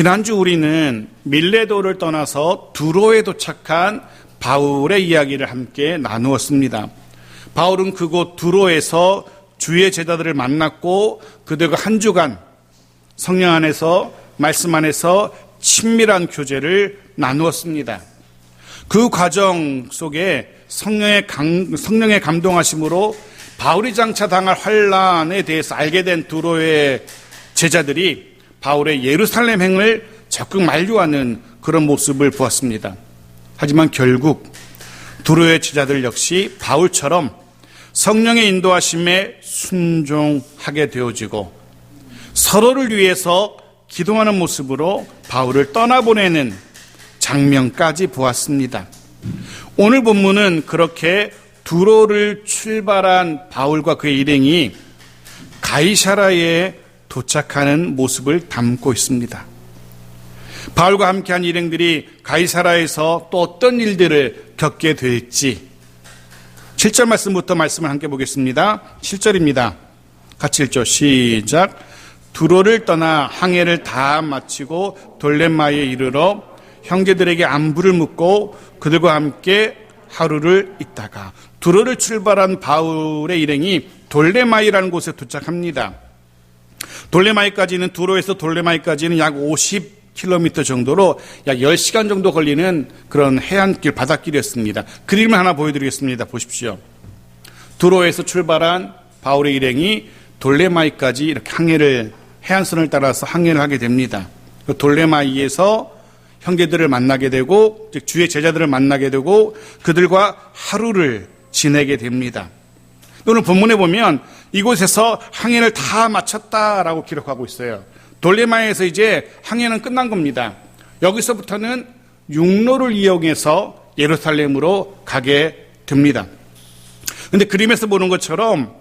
지난주 우리는 밀레도를 떠나서 두로에 도착한 바울의 이야기를 함께 나누었습니다. 바울은 그곳 두로에서 주의 제자들을 만났고 그들과 한 주간 성령 안에서 말씀 안에서 친밀한 교제를 나누었습니다. 그 과정 속에 성령의, 강, 성령의 감동하심으로 바울이 장차 당할 환란에 대해서 알게 된 두로의 제자들이 바울의 예루살렘 행을 적극 만류하는 그런 모습을 보았습니다. 하지만 결국 두로의 제자들 역시 바울처럼 성령의 인도하심에 순종하게 되어지고 서로를 위해서 기도하는 모습으로 바울을 떠나보내는 장면까지 보았습니다. 오늘 본문은 그렇게 두로를 출발한 바울과 그의 일행이 가이샤라에 도착하는 모습을 담고 있습니다. 바울과 함께한 일행들이 가이사라에서 또 어떤 일들을 겪게 될지 7절 말씀부터 말씀을 함께 보겠습니다. 7절입니다. 같이 읽죠. 시작. 두로를 떠나 항해를 다 마치고 돌레마에 이르러 형제들에게 안부를 묻고 그들과 함께 하루를 있다가 두로를 출발한 바울의 일행이 돌레마이라는 곳에 도착합니다. 돌레마이까지는 두로에서 돌레마이까지는 약 50km 정도로 약 10시간 정도 걸리는 그런 해안길 바닷길이었습니다. 그림을 하나 보여드리겠습니다. 보십시오. 두로에서 출발한 바울의 일행이 돌레마이까지 이렇게 항해를 해안선을 따라서 항해를 하게 됩니다. 그 돌레마이에서 형제들을 만나게 되고 즉 주의 제자들을 만나게 되고 그들과 하루를 지내게 됩니다. 오늘 본문에 보면 이곳에서 항해를 다 마쳤다라고 기록하고 있어요. 돌레마에서 이제 항해는 끝난 겁니다. 여기서부터는 육로를 이용해서 예루살렘으로 가게 됩니다. 근데 그림에서 보는 것처럼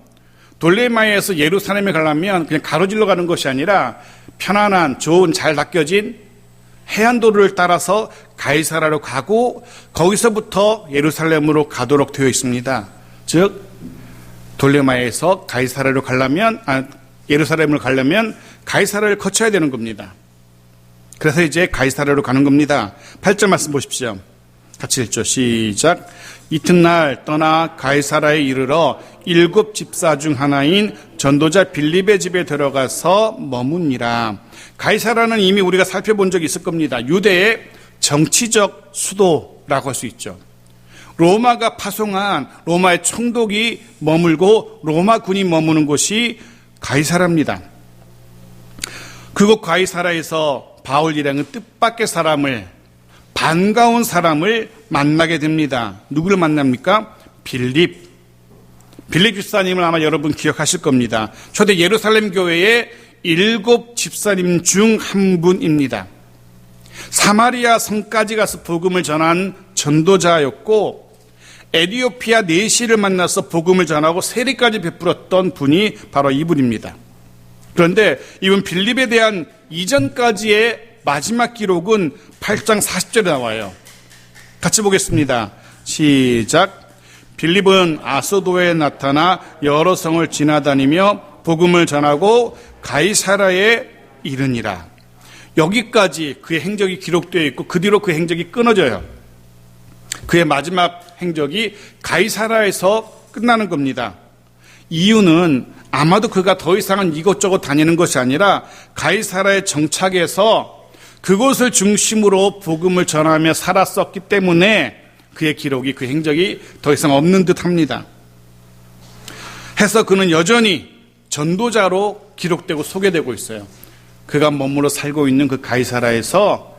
돌레마에서 예루살렘에 가려면 그냥 가로질러 가는 것이 아니라 편안한 좋은 잘 낚여진 해안도로를 따라서 가이사라로 가고 거기서부터 예루살렘으로 가도록 되어 있습니다. 즉 돌레마에서 가이사라로 가려면 아, 예루살렘을 가려면 가이사라를 거쳐야 되는 겁니다. 그래서 이제 가이사라로 가는 겁니다. 8절 말씀 보십시오. 같이 읽죠. 시작. 이튿날 떠나 가이사라에 이르러 일곱 집사 중 하나인 전도자 빌립의 집에 들어가서 머무니라. 가이사라는 이미 우리가 살펴본 적이 있을 겁니다. 유대의 정치적 수도라고 할 수 있죠. 로마가 파송한 로마의 총독이 머물고 로마 군이 머무는 곳이 가이사라입니다. 그곳 가이사라에서 바울 일행은 뜻밖의 사람을 반가운 사람을 만나게 됩니다. 누구를 만납니까? 빌립. 빌립 집사님을 아마 여러분 기억하실 겁니다. 초대 예루살렘 교회의 일곱 집사님 중 한 분입니다. 사마리아 성까지 가서 복음을 전한 전도자였고 에디오피아 네시를 만나서 복음을 전하고 세리까지 베풀었던 분이 바로 이분입니다. 그런데 이분 빌립에 대한 이전까지의 마지막 기록은 8장 40절에 나와요. 같이 보겠습니다. 시작. 빌립은 아소도에 나타나 여러 성을 지나다니며 복음을 전하고 가이사라에 이르니라. 여기까지 그의 행적이 기록되어 있고 그 뒤로 그 행적이 끊어져요. 그의 마지막 행적이 가이사라에서 끝나는 겁니다. 이유는 아마도 그가 더 이상은 이것저것 다니는 것이 아니라 가이사라에 정착해서 그곳을 중심으로 복음을 전하며 살았었기 때문에 그의 기록이 그 행적이 더 이상 없는 듯 합니다. 해서 그는 여전히 전도자로 기록되고 소개되고 있어요. 그가 머물러 살고 있는 그 가이사라에서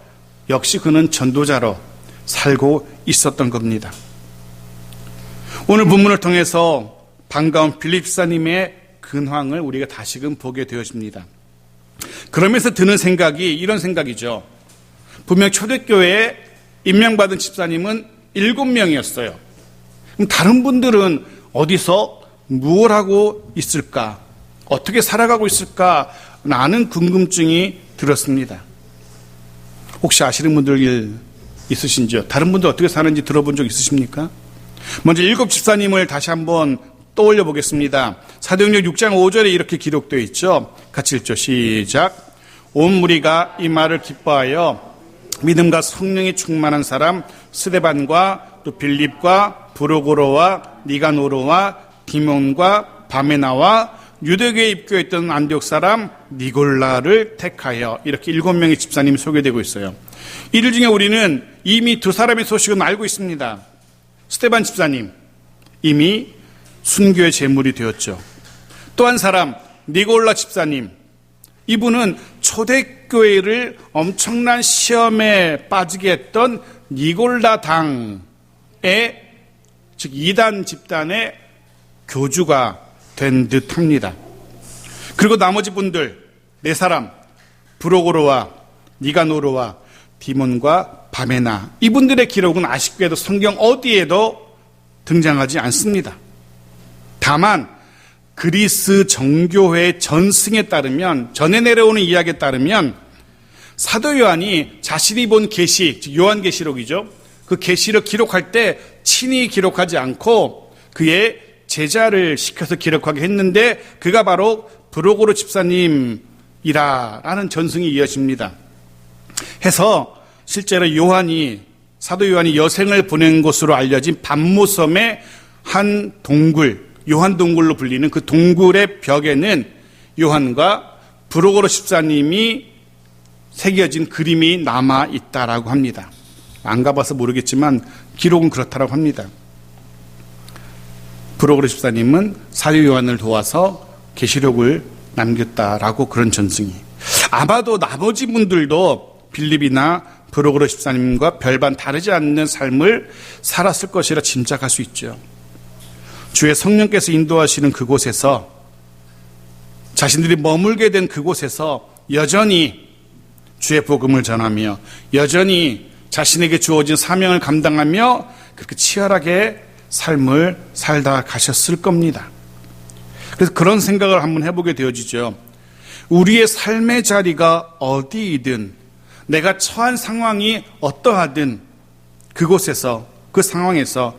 역시 그는 전도자로 살고 있었던 겁니다. 오늘 본문을 통해서 반가운 빌립사님의 근황을 우리가 다시금 보게 되어집니다. 그러면서 드는 생각이 이런 생각이죠. 분명 초대교회에 임명받은 집사님은 일곱 명이었어요. 그럼 다른 분들은 어디서 무엇 하고 있을까? 어떻게 살아가고 있을까? 라는 궁금증이 들었습니다. 혹시 아시는 분들 있으신지요? 다른 분들 어떻게 사는지 들어본 적 있으십니까? 먼저 일곱 집사님을 다시 한번 떠올려 보겠습니다. 사도행전 6장 5절에 이렇게 기록되어 있죠. 같이 읽죠. 시작. 온 무리가 이 말을 기뻐하여 믿음과 성령이 충만한 사람 스데반과 또 빌립과 브로고로와 니가노로와 디몬과 바메나와 유대교에 입교했던 안디옥 사람 니골라를 택하여 이렇게 일곱 명의 집사님이 소개되고 있어요. 이들 중에 우리는 이미 두 사람의 소식은 알고 있습니다. 스테반 집사님 이미 순교의 제물이 되었죠. 또 한 사람 니골라 집사님 이분은 초대교회를 엄청난 시험에 빠지게 했던 니골라 당의 즉 이단 집단의 교주가 된 듯합니다. 그리고 나머지 분들 네 사람 브로고로와 니가노르와 디몬과 바메나 이분들의 기록은 아쉽게도 성경 어디에도 등장하지 않습니다. 다만 그리스 정교회 전승에 따르면 전에 내려오는 이야기에 따르면 사도 요한이 자신이 본 계시, 즉 요한 계시록이죠. 그 계시를 기록할 때 친히 기록하지 않고 그의 제자를 시켜서 기록하게 했는데 그가 바로 브로고로 집사님이라라는 전승이 이어집니다. 해서 실제로 요한이 사도 요한이 여생을 보낸 곳으로 알려진 반모섬의 한 동굴 요한 동굴로 불리는 그 동굴의 벽에는 요한과 브로고로 집사님이 새겨진 그림이 남아 있다라고 합니다. 안 가봐서 모르겠지만 기록은 그렇다라고 합니다. 브로그로 집사님은 사유 요한을 도와서 계시록을 남겼다라고 그런 전승이. 아마도 나머지 분들도 빌립이나 브로그로 집사님과 별반 다르지 않는 삶을 살았을 것이라 짐작할 수 있죠. 주의 성령께서 인도하시는 그곳에서 자신들이 머물게 된 그곳에서 여전히 주의 복음을 전하며 여전히 자신에게 주어진 사명을 감당하며 그렇게 치열하게 삶을 살다 가셨을 겁니다. 그래서 그런 생각을 한번 해보게 되어지죠. 우리의 삶의 자리가 어디이든 내가 처한 상황이 어떠하든 그곳에서 그 상황에서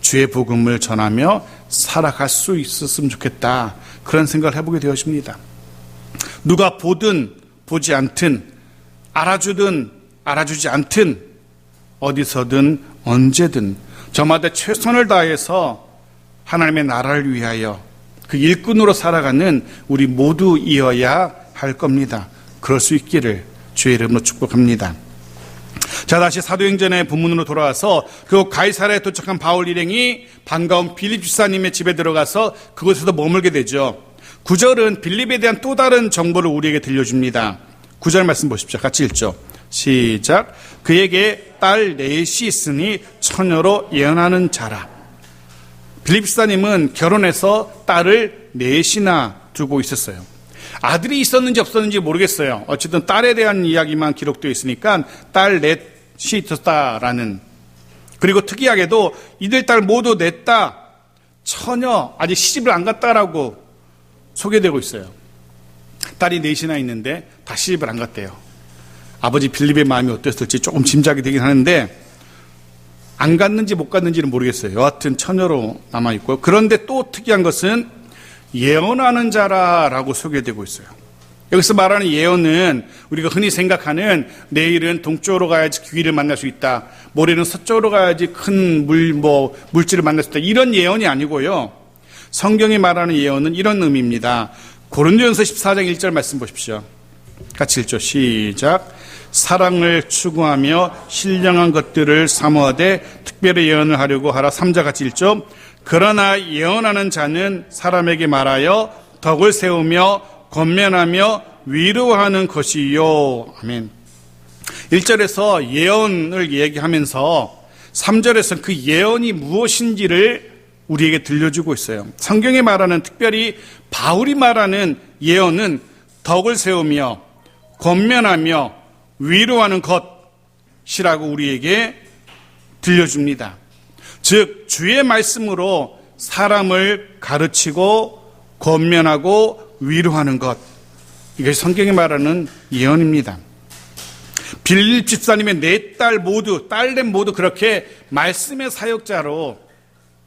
주의 복음을 전하며 살아갈 수 있었으면 좋겠다. 그런 생각을 해보게 되어집니다. 누가 보든 보지 않든 알아주든 알아주지 않든 어디서든 언제든 저마다 최선을 다해서 하나님의 나라를 위하여 그 일꾼으로 살아가는 우리 모두이어야 할 겁니다. 그럴 수 있기를 주의 이름으로 축복합니다. 자, 다시 사도행전의 본문으로 돌아와서 그 가이사라에 도착한 바울 일행이 반가운 빌립 주사님의 집에 들어가서 그곳에서 머물게 되죠. 구절은 빌립에 대한 또 다른 정보를 우리에게 들려줍니다. 구절 말씀 보십시오. 같이 읽죠. 시작. 그에게 딸 넷이 있으니 처녀로 예언하는 자라. 빌립 주사님은 결혼해서 딸을 넷이나 두고 있었어요. 아들이 있었는지 없었는지 모르겠어요. 어쨌든 딸에 대한 이야기만 기록되어 있으니까 딸 넷이 있었다라는. 그리고 특이하게도 이들 딸 모두 냈다. 처녀, 아직 시집을 안 갔다라고 소개되고 있어요. 딸이 넷이나 있는데 다 시집을 안 갔대요. 아버지 빌립의 마음이 어땠을지 조금 짐작이 되긴 하는데 안 갔는지 못 갔는지는 모르겠어요. 여하튼 처녀로 남아있고요. 그런데 또 특이한 것은 예언하는 자라라고 소개되고 있어요. 여기서 말하는 예언은 우리가 흔히 생각하는 내일은 동쪽으로 가야지 귀를 만날 수 있다. 모레는 서쪽으로 가야지 큰 물, 뭐, 물질을 만날 수 있다. 이런 예언이 아니고요. 성경이 말하는 예언은 이런 의미입니다. 고린도전서 14장 1절 말씀 보십시오. 같이 읽죠. 시작. 사랑을 추구하며 신령한 것들을 사모하되 특별히 예언을 하려고 하라. 3자 같이 읽죠. 그러나 예언하는 자는 사람에게 말하여 덕을 세우며 권면하며 위로하는 것이요. 아멘. 1절에서 예언을 얘기하면서 3절에서 그 예언이 무엇인지를 우리에게 들려주고 있어요. 성경에 말하는 특별히 바울이 말하는 예언은 덕을 세우며 권면하며 위로하는 것이라고 우리에게 들려줍니다. 즉 주의 말씀으로 사람을 가르치고 권면하고 위로하는 것 이게 성경이 말하는 예언입니다. 빌립 집사님의 네 딸 모두 딸들 모두 그렇게 말씀의 사역자로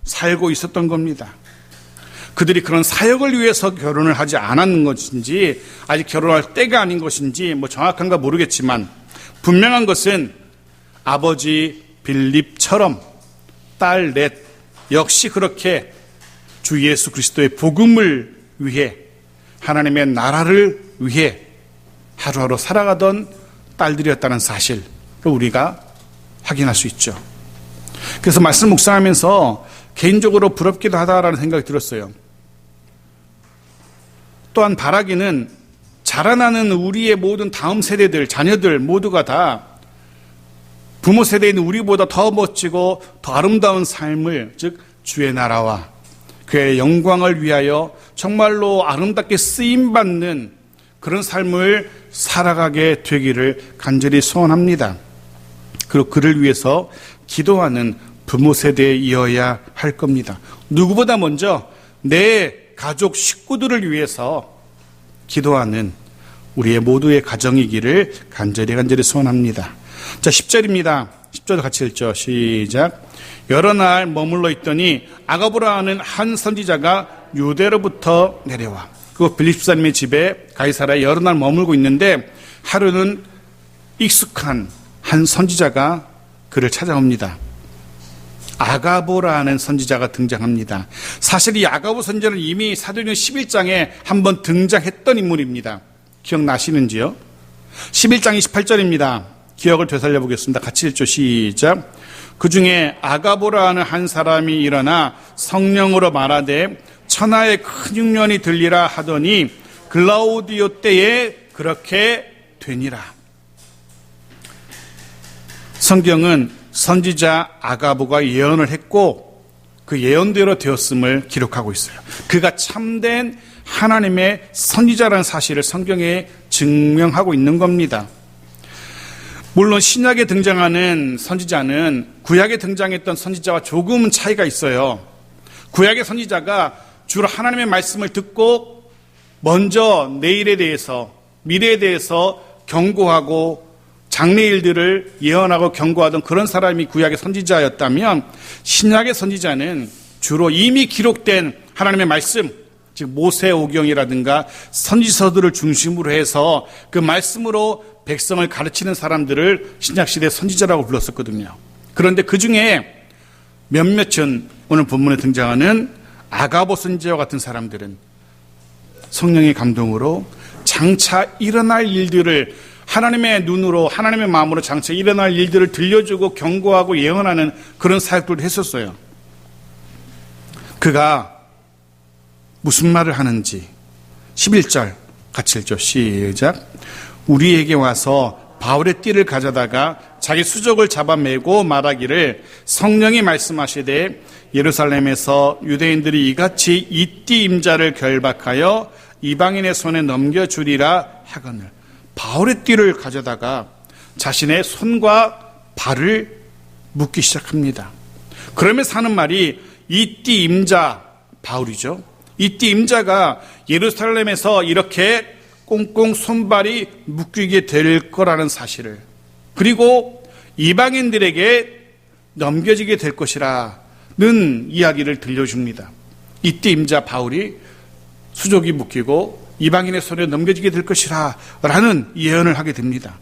살고 있었던 겁니다. 그들이 그런 사역을 위해서 결혼을 하지 않았는 것인지 아직 결혼할 때가 아닌 것인지 뭐 정확한가 모르겠지만 분명한 것은 아버지 빌립처럼 딸 넷 역시 그렇게 주 예수 그리스도의 복음을 위해 하나님의 나라를 위해 하루하루 살아가던 딸들이었다는 사실을 우리가 확인할 수 있죠. 그래서 말씀 묵상하면서 개인적으로 부럽기도 하다라는 생각이 들었어요. 또한 바라기는 자라나는 우리의 모든 다음 세대들, 자녀들 모두가 다 부모 있는 우리보다 더 멋지고 더 아름다운 삶을, 즉, 주의 나라와 그의 영광을 위하여 정말로 아름답게 쓰임 받는 그런 삶을 살아가게 되기를 간절히 소원합니다. 그리고 그를 위해서 기도하는 부모 세대에 이어야 할 겁니다. 누구보다 먼저 내 가족 식구들을 위해서 기도하는 우리의 모두의 가정이기를 간절히 간절히 소원합니다. 자, 10절입니다. 10절 같이 읽죠. 시작. 여러 날 머물러 있더니 아가보라 하는 한 선지자가 유대로부터 내려와. 그 빌립사님의 집에 가이사라에 여러 날 머물고 있는데 하루는 익숙한 한 선지자가 그를 찾아옵니다. 아가보라는 선지자가 등장합니다. 사실 이 아가보 선지자는 이미 사도행전 11장에 한번 등장했던 인물입니다. 기억나시는지요? 11장 28절입니다. 기억을 되살려 보겠습니다. 같이 읽죠. 시작. 그 중에 아가보라는 한 사람이 일어나 성령으로 말하되 천하의 큰 흉년이 들리라 하더니 글라우디오 때에 그렇게 되니라. 성경은 선지자 아가보가 예언을 했고 그 예언대로 되었음을 기록하고 있어요. 그가 참된 하나님의 선지자라는 사실을 성경에 증명하고 있는 겁니다. 물론 신약에 등장하는 선지자는 구약에 등장했던 선지자와 조금은 차이가 있어요. 구약의 선지자가 주로 하나님의 말씀을 듣고 먼저 내일에 대해서 미래에 대해서 경고하고 장래일들을 예언하고 경고하던 그런 사람이 구약의 선지자였다면 신약의 선지자는 주로 이미 기록된 하나님의 말씀 즉 모세오경이라든가 선지서들을 중심으로 해서 그 말씀으로 백성을 가르치는 사람들을 신약시대 선지자라고 불렀었거든요. 그런데 그 중에 몇몇은 오늘 본문에 등장하는 아가보 선지자와 같은 사람들은 성령의 감동으로 장차 일어날 일들을 하나님의 눈으로 하나님의 마음으로 장차 일어날 일들을 들려주고 경고하고 예언하는 그런 사역들을 했었어요. 그가 무슨 말을 하는지 11절 같이 읽죠. 시작. 우리에게 와서 바울의 띠를 가져다가 자기 수족을 잡아매고 말하기를 성령이 말씀하시되 예루살렘에서 유대인들이 이같이 이 띠 임자를 결박하여 이방인의 손에 넘겨주리라 하거늘 바울의 띠를 가져다가 자신의 손과 발을 묶기 시작합니다. 그러면서 하는 말이 이 띠 임자 바울이죠. 이띠 임자가 예루살렘에서 이렇게 꽁꽁 손발이 묶이게 될 거라는 사실을 그리고 이방인들에게 넘겨지게 될 것이라는 이야기를 들려줍니다. 이때 임자 바울이 수족이 묶이고 이방인의 손에 넘겨지게 될 것이라 라는 예언을 하게 됩니다.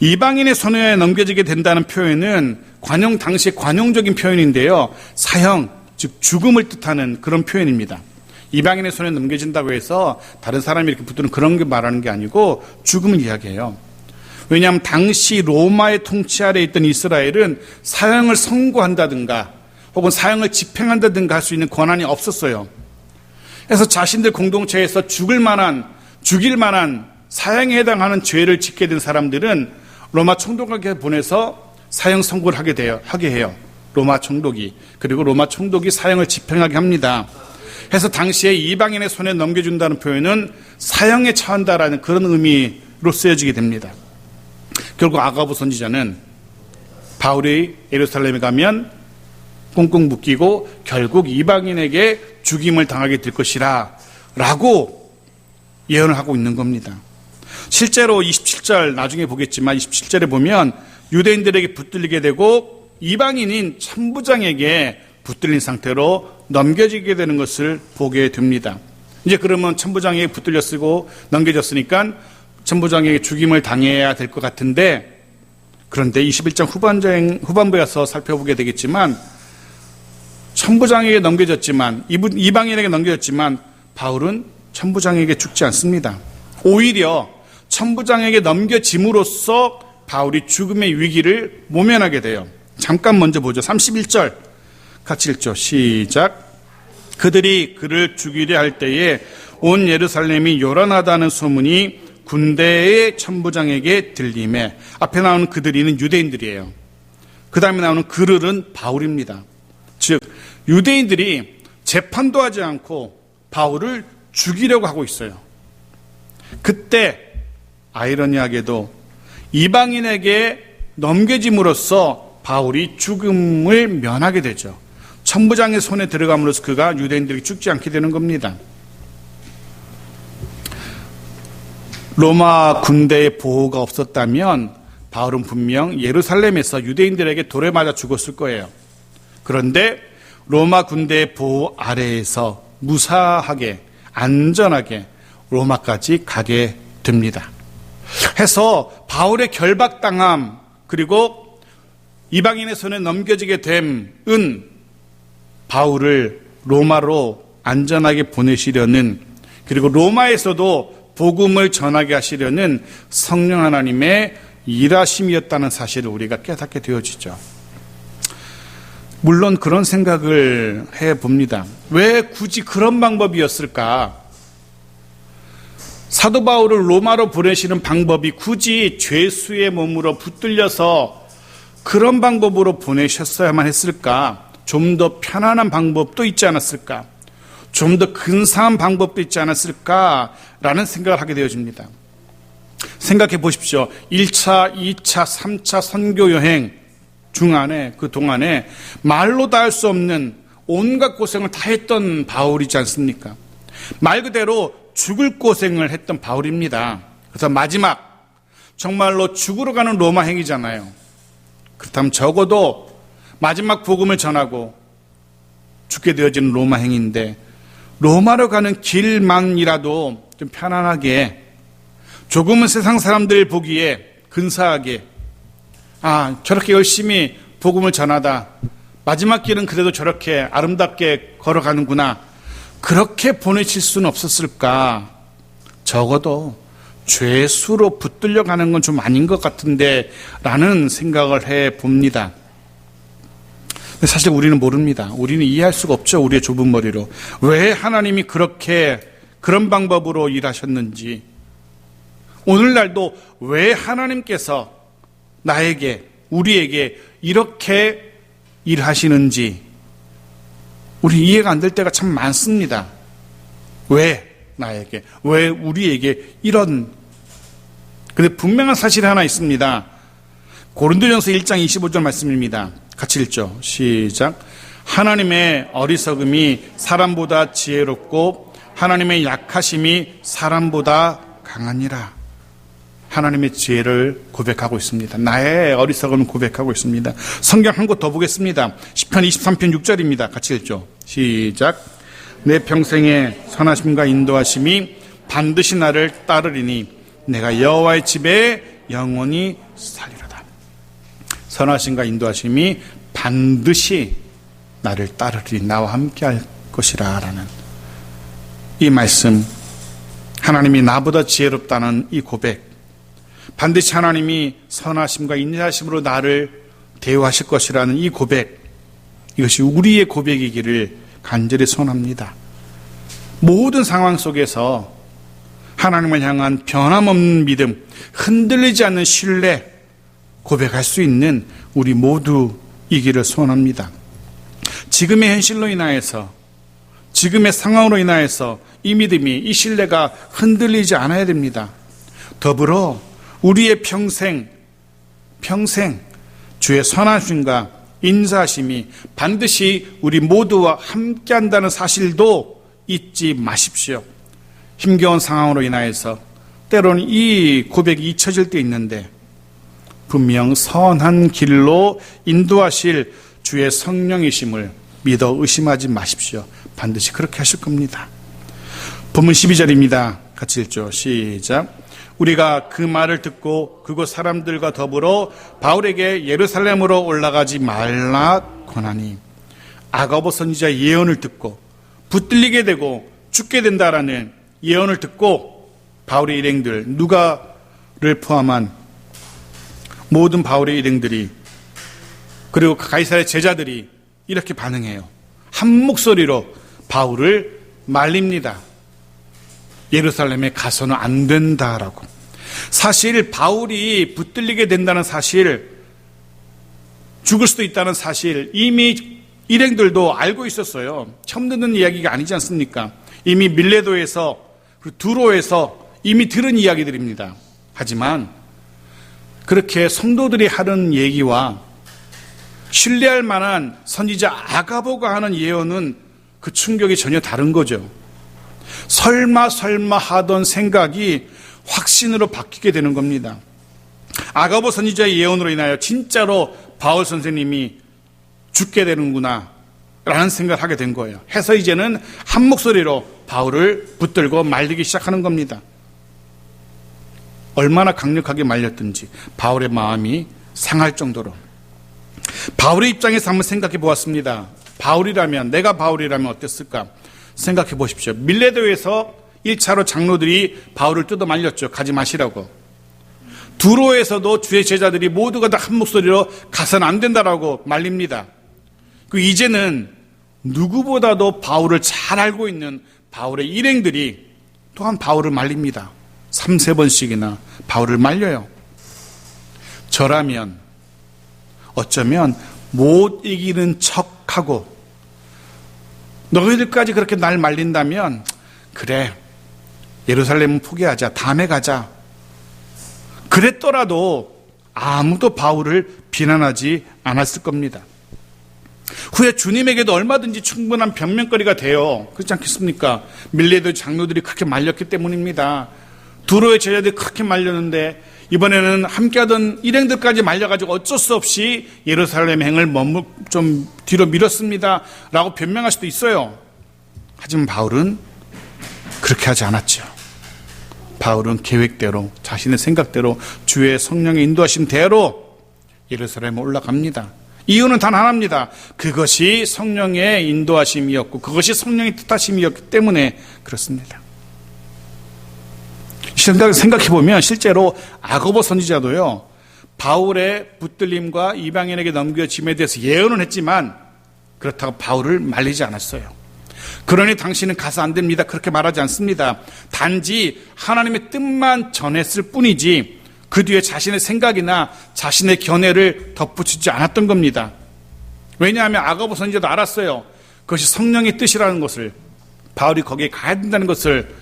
이방인의 손에 넘겨지게 된다는 표현은 관용 당시 관용적인 표현인데요. 사형, 즉 죽음을 뜻하는 그런 표현입니다. 이방인의 손에 넘겨진다고 해서 다른 사람이 이렇게 붙드는 그런 게 말하는 게 아니고 죽음을 이야기해요. 왜냐하면 당시 로마의 통치 아래 있던 이스라엘은 사형을 선고한다든가 혹은 사형을 집행한다든가 할 수 있는 권한이 없었어요. 그래서 자신들 공동체에서 죽을 만한, 죽일 만한 사형에 해당하는 죄를 짓게 된 사람들은 로마 총독에게 보내서 사형 선고를 하게 돼요. 하게 해요. 로마 총독이. 그리고 로마 총독이 사형을 집행하게 합니다. 해서 당시에 이방인의 손에 넘겨준다는 표현은 사형에 처한다라는 그런 의미로 쓰여지게 됩니다. 결국 아가부 선지자는 바울이 예루살렘에 가면 꽁꽁 묶이고 결국 이방인에게 죽임을 당하게 될 것이라 라고 예언을 하고 있는 겁니다. 실제로 27절 나중에 보겠지만 27절에 보면 유대인들에게 붙들리게 되고 이방인인 천부장에게 붙들린 상태로 넘겨지게 되는 것을 보게 됩니다. 이제 그러면 천부장에게 붙들려 쓰고 넘겨졌으니까 천부장에게 죽임을 당해야 될 것 같은데 그런데 21장 후반장, 후반부에 서 살펴보게 되겠지만 천부장에게 넘겨졌지만 이방인에게 넘겨졌지만 바울은 천부장에게 죽지 않습니다. 오히려 천부장에게 넘겨짐으로써 바울이 죽음의 위기를 모면하게 돼요. 잠깐 먼저 보죠. 31절 같이 읽죠. 시작. 그들이 그를 죽이려 할 때에 온 예루살렘이 요란하다는 소문이 군대의 천부장에게 들림에 앞에 나오는 그들이는 유대인들이에요. 그 다음에 나오는 그들은 바울입니다. 즉 유대인들이 재판도 하지 않고 바울을 죽이려고 하고 있어요. 그때 아이러니하게도 이방인에게 넘겨짐으로써 바울이 죽음을 면하게 되죠. 천부장의 손에 들어감으로써 그가 유대인들이 죽지 않게 되는 겁니다. 로마 군대의 보호가 없었다면 바울은 분명 예루살렘에서 유대인들에게 돌에 맞아 죽었을 거예요. 그런데 로마 군대의 보호 아래에서 무사하게 안전하게 로마까지 가게 됩니다. 해서 바울의 결박당함 그리고 이방인의 손에 넘겨지게 됨은 바울을 로마로 안전하게 보내시려는 그리고 로마에서도 복음을 전하게 하시려는 성령 하나님의 일하심이었다는 사실을 우리가 깨닫게 되어지죠. 물론 그런 생각을 해 봅니다. 왜 굳이 그런 방법이었을까? 사도 바울을 로마로 보내시는 방법이 굳이 죄수의 몸으로 붙들려서 그런 방법으로 보내셨어야만 했을까? 좀 더 편안한 방법도 있지 않았을까? 좀 더 근사한 방법도 있지 않았을까 라는 생각을 하게 되어집니다. 생각해 보십시오. 1차, 2차, 3차 선교 여행 중안에 그 동안에 말로 다 할 수 없는 온갖 고생을 다 했던 바울이지 않습니까? 말 그대로 죽을 고생을 했던 바울입니다. 그래서 마지막 정말로 죽으러 가는 로마 행이잖아요. 그렇다면 적어도 마지막 복음을 전하고 죽게 되어지는 로마 행인데 로마로 가는 길만이라도 좀 편안하게 조금은 세상 사람들 보기에 근사하게 아 저렇게 열심히 복음을 전하다. 마지막 길은 그래도 저렇게 아름답게 걸어가는구나. 그렇게 보내실 수는 없었을까? 적어도 죄수로 붙들려 가는 건 좀 아닌 것 같은데 라는 생각을 해 봅니다. 사실 우리는 모릅니다. 우리는 이해할 수가 없죠. 우리의 좁은 머리로. 왜 하나님이 그렇게 그런 방법으로 일하셨는지. 오늘날도 왜 하나님께서 나에게, 우리에게 이렇게 일하시는지 우리 이해가 안 될 때가 참 많습니다. 왜 나에게, 왜 우리에게 이런 근데 분명한 사실이 하나 있습니다. 고린도전서 1장 25절 말씀입니다. 같이 읽죠. 시작. 하나님의 어리석음이 사람보다 지혜롭고 하나님의 약하심이 사람보다 강하니라. 하나님의 지혜를 고백하고 있습니다. 나의 어리석음을 고백하고 있습니다. 성경 한 곳 더 보겠습니다. 10편 23편 6절입니다. 같이 읽죠. 시작. 내 평생의 선하심과 인도하심이 반드시 나를 따르리니 내가 여호와의 집에 영원히 살리로다. 선하심과 인도하심이 반드시 나를 따르리 나와 함께 할 것이라라는 이 말씀. 하나님이 나보다 지혜롭다는 이 고백. 반드시 하나님이 선하심과 인자하심으로 나를 대우하실 것이라는 이 고백. 이것이 우리의 고백이기를 간절히 소원합니다. 모든 상황 속에서 하나님을 향한 변함없는 믿음, 흔들리지 않는 신뢰 고백할 수 있는 우리 모두이기를 소원합니다. 지금의 현실로 인하여서 지금의 상황으로 인하여서 이 믿음이 이 신뢰가 흔들리지 않아야 됩니다. 더불어 우리의 평생 평생 주의 선하심과 인사심이 반드시 우리 모두와 함께 한다는 사실도 잊지 마십시오. 힘겨운 상황으로 인하여서 때로는 이 고백이 잊혀질 때 있는데 분명 선한 길로 인도하실 주의 성령이심을 믿어 의심하지 마십시오. 반드시 그렇게 하실 겁니다. 본문 12절입니다. 같이 읽죠. 시작. 우리가 그 말을 듣고 그곳 사람들과 더불어 바울에게 예루살렘으로 올라가지 말라 권하니 아가보 선지자 예언을 듣고 붙들리게 되고 죽게 된다라는 예언을 듣고 바울의 일행들 누가를 포함한 모든 바울의 일행들이 그리고 가이사의 제자들이 이렇게 반응해요. 한 목소리로 바울을 말립니다. 예루살렘에 가서는 안 된다라고. 사실 바울이 붙들리게 된다는 사실, 죽을 수도 있다는 사실 이미 일행들도 알고 있었어요. 처음 듣는 이야기가 아니지 않습니까? 이미 밀레도에서 두로에서 이미 들은 이야기들입니다. 하지만 그렇게 성도들이 하는 얘기와 신뢰할 만한 선지자 아가보가 하는 예언은 그 충격이 전혀 다른 거죠. 설마 설마 하던 생각이 확신으로 바뀌게 되는 겁니다. 아가보 선지자의 예언으로 인하여 진짜로 바울 선생님이 죽게 되는구나 라는 생각을 하게 된 거예요. 해서 이제는 한 목소리로 바울을 붙들고 말리기 시작하는 겁니다. 얼마나 강력하게 말렸든지 바울의 마음이 상할 정도로 바울의 입장에서 한번 생각해 보았습니다. 바울이라면 내가 바울이라면 어땠을까? 생각해 보십시오. 밀레도에서 1차로 장로들이 바울을 뜯어 말렸죠. 가지 마시라고. 두로에서도 주의 제자들이 모두가 다 한 목소리로 가서는 안 된다라고 말립니다. 그 이제는 누구보다도 바울을 잘 알고 있는 바울의 일행들이 또한 바울을 말립니다. 3, 세 번씩이나 바울을 말려요. 저라면 어쩌면 못 이기는 척하고 너희들까지 그렇게 날 말린다면 그래 예루살렘은 포기하자 다음에 가자 그랬더라도 아무도 바울을 비난하지 않았을 겁니다. 후에 주님에게도 얼마든지 충분한 변명거리가 돼요. 그렇지 않겠습니까? 밀레도 장로들이 그렇게 말렸기 때문입니다. 두로의 제자들이 그렇게 말렸는데 이번에는 함께하던 일행들까지 말려가지고 어쩔 수 없이 예루살렘 행을 머물 좀 뒤로 밀었습니다. 라고 변명할 수도 있어요. 하지만 바울은 그렇게 하지 않았죠. 바울은 계획대로 자신의 생각대로 주의 성령의 인도하신 대로 예루살렘에 올라갑니다. 이유는 단 하나입니다. 그것이 성령의 인도하심이었고 그것이 성령의 뜻하심이었기 때문에 그렇습니다. 생각해 보면 실제로 아고보 선지자도요. 바울의 붙들림과 이방인에게 넘겨짐에 대해서 예언은 했지만 그렇다고 바울을 말리지 않았어요. 그러니 당신은 가서 안 됩니다. 그렇게 말하지 않습니다. 단지 하나님의 뜻만 전했을 뿐이지 그 뒤에 자신의 생각이나 자신의 견해를 덧붙이지 않았던 겁니다. 왜냐하면 아가보 선지자도 알았어요. 그것이 성령의 뜻이라는 것을 바울이 거기에 가야 된다는 것을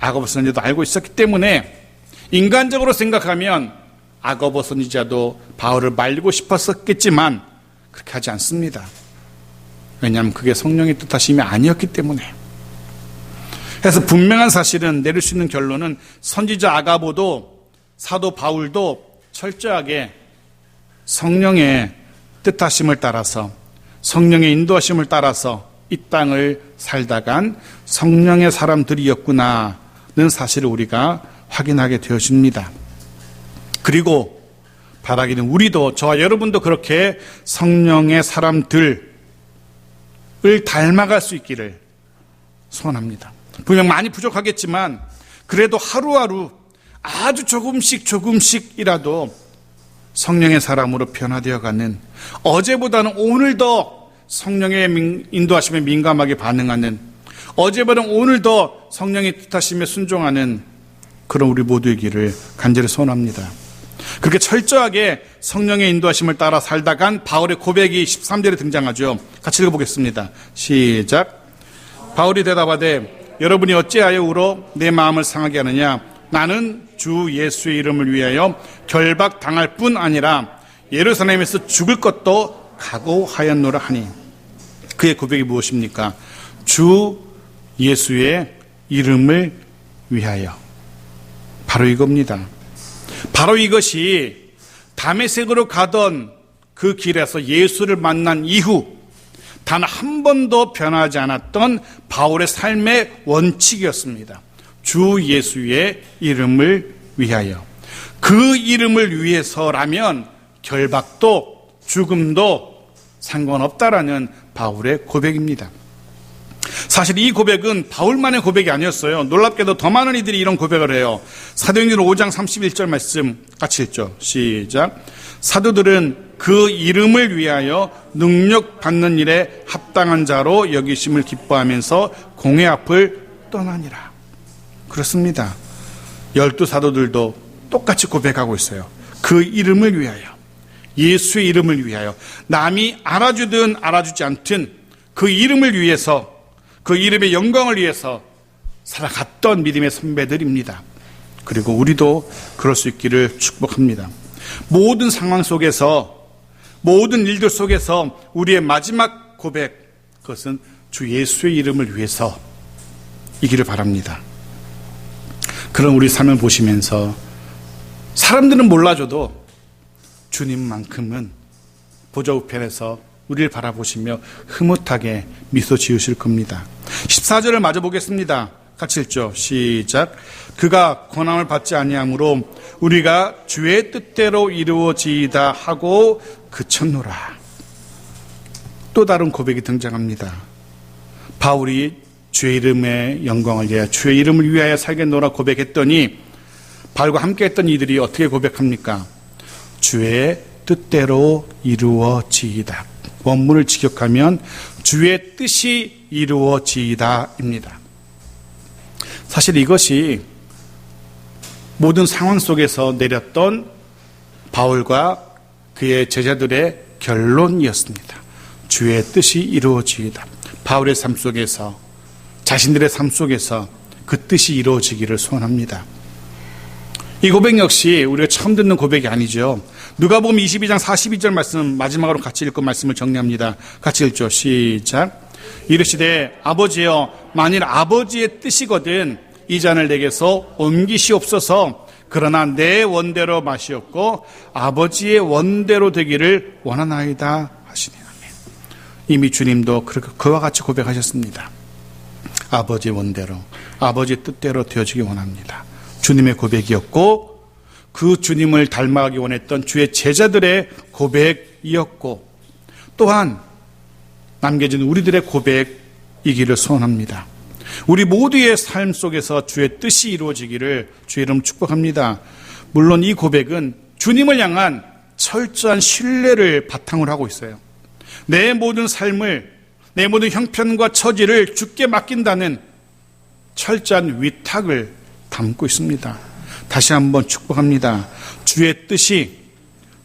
아가보 선지자도 알고 있었기 때문에 인간적으로 생각하면 아가보 선지자도 바울을 말리고 싶었었겠지만 그렇게 하지 않습니다. 왜냐하면 그게 성령의 뜻하심이 아니었기 때문에. 그래서 분명한 사실은 내릴 수 있는 결론은 선지자 아가보도 사도 바울도 철저하게 성령의 뜻하심을 따라서 성령의 인도하심을 따라서 이 땅을 살다간 성령의 사람들이었구나 는 사실을 우리가 확인하게 되어집니다. 그리고 바라기는 우리도 저와 여러분도 그렇게 성령의 사람들을 닮아갈 수 있기를 소원합니다. 분명 많이 부족하겠지만 그래도 하루하루 아주 조금씩 조금씩이라도 성령의 사람으로 변화되어 가는 어제보다는 오늘 더 성령의 인도하심에 민감하게 반응하는 어제보다는 오늘 더 성령의 뜻하심에 순종하는 그런 우리 모두의 길을 간절히 소원합니다. 그렇게 철저하게 성령의 인도하심을 따라 살다간 바울의 고백이 13절에 등장하죠. 같이 읽어보겠습니다. 시작. 바울이 대답하되 여러분이 어찌하여 울어 내 마음을 상하게 하느냐 나는 주 예수의 이름을 위하여 결박 당할 뿐 아니라 예루살렘에서 죽을 것도 각오하였노라 하니 그의 고백이 무엇입니까? 주 예수의 이름을 위하여 바로 이겁니다. 바로 이것이 다메섹으로 가던 그 길에서 예수를 만난 이후 단 한 번도 변하지 않았던 바울의 삶의 원칙이었습니다. 주 예수의 이름을 위하여. 그 이름을 위해서라면 결박도 죽음도 상관없다라는 바울의 고백입니다. 사실 이 고백은 바울만의 고백이 아니었어요. 놀랍게도 더 많은 이들이 이런 고백을 해요. 사도행전 5장 31절 말씀 같이 읽죠. 시작. 사도들은 그 이름을 위하여 능력 받는 일에 합당한 자로 여기심을 기뻐하면서 공회 앞을 떠나니라. 그렇습니다. 열두 사도들도 똑같이 고백하고 있어요. 그 이름을 위하여. 예수의 이름을 위하여. 남이 알아주든 알아주지 않든 그 이름을 위해서 그 이름의 영광을 위해서 살아갔던 믿음의 선배들입니다. 그리고 우리도 그럴 수 있기를 축복합니다. 모든 상황 속에서 모든 일들 속에서 우리의 마지막 고백 그것은 주 예수의 이름을 위해서 이기를 바랍니다. 그런 우리 삶을 보시면서 사람들은 몰라줘도 주님만큼은 보좌 우편에서 우리를 바라보시며 흐뭇하게 미소 지으실 겁니다. 14절을 마저 보겠습니다. 같이 읽죠. 시작. 그가 권함을 받지 아니하므로 우리가 주의 뜻대로 이루어지이다 하고 그쳤노라. 또 다른 고백이 등장합니다. 바울이 주의 이름의 영광을 위하여 주의 이름을 위하여 살겠노라 고백했더니 바울과 함께했던 이들이 어떻게 고백합니까? 주의 뜻대로 이루어지이다. 원문을 직역하면 주의 뜻이 이루어지이다입니다. 사실 이것이 모든 상황 속에서 내렸던 바울과 그의 제자들의 결론이었습니다. 주의 뜻이 이루어지이다. 바울의 삶 속에서 자신들의 삶 속에서 그 뜻이 이루어지기를 소원합니다. 이 고백 역시 우리가 처음 듣는 고백이 아니죠. 누가 보면 22장 42절 말씀 마지막으로 같이 읽고 말씀을 정리합니다. 같이 읽죠. 시작. 이르시되 아버지여 만일 아버지의 뜻이거든 이 잔을 내게서 옮기시옵소서 그러나 내 원대로 마시옵고 아버지의 원대로 되기를 원하나이다 하시니 아멘. 이미 주님도 그와 같이 고백하셨습니다. 아버지 원대로 아버지 뜻대로 되어지기 원합니다. 주님의 고백이었고 그 주님을 닮아가기 원했던 주의 제자들의 고백이었고 또한 남겨진 우리들의 고백이기를 소원합니다. 우리 모두의 삶 속에서 주의 뜻이 이루어지기를 주의 이름 축복합니다. 물론 이 고백은 주님을 향한 철저한 신뢰를 바탕으로 하고 있어요. 내 모든 삶을, 내 모든 형편과 처지를 주께 맡긴다는 철저한 위탁을 담고 있습니다. 다시 한번 축복합니다. 주의 뜻이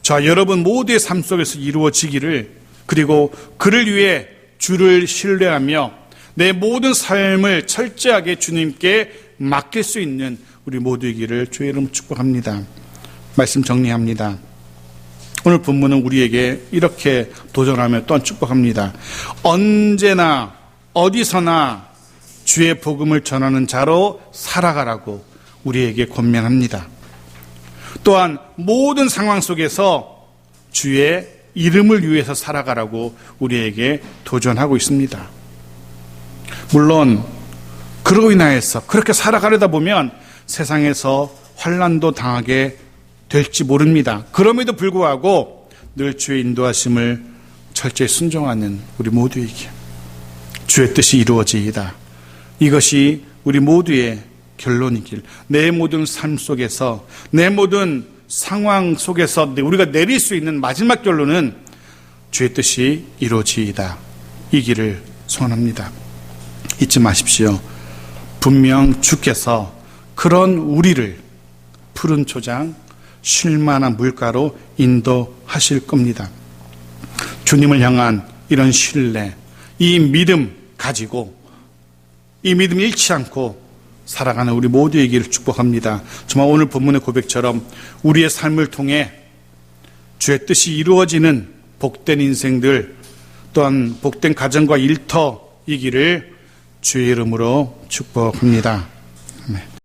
저 여러분 모두의 삶 속에서 이루어지기를 그리고 그를 위해 주를 신뢰하며 내 모든 삶을 철저하게 주님께 맡길 수 있는 우리 모두이기를 주의 이름 축복합니다. 말씀 정리합니다. 오늘 본문은 우리에게 이렇게 도전하며 또한 축복합니다. 언제나 어디서나 주의 복음을 전하는 자로 살아가라고 우리에게 권면합니다. 또한 모든 상황 속에서 주의 이름을 위해서 살아가라고 우리에게 도전하고 있습니다. 물론 그로 인하여서 그렇게 살아가려다 보면 세상에서 환란도 당하게 될지 모릅니다. 그럼에도 불구하고 늘 주의 인도하심을 철저히 순종하는 우리 모두에게 주의 뜻이 이루어지이다. 이것이 우리 모두의 결론이길. 내 모든 삶 속에서, 내 모든 상황 속에서 우리가 내릴 수 있는 마지막 결론은 주의 뜻이 이루어지이다. 이 길을 소원합니다. 잊지 마십시오. 분명 주께서 그런 우리를 푸른 초장, 쉴만한 물가로 인도하실 겁니다. 주님을 향한 이런 신뢰, 이 믿음 가지고 이 믿음 잃지 않고 살아가는 우리 모두에게를 축복합니다. 정말 오늘 본문의 고백처럼 우리의 삶을 통해 주의 뜻이 이루어지는 복된 인생들 또한 복된 가정과 일터이기를 주의 이름으로 축복합니다.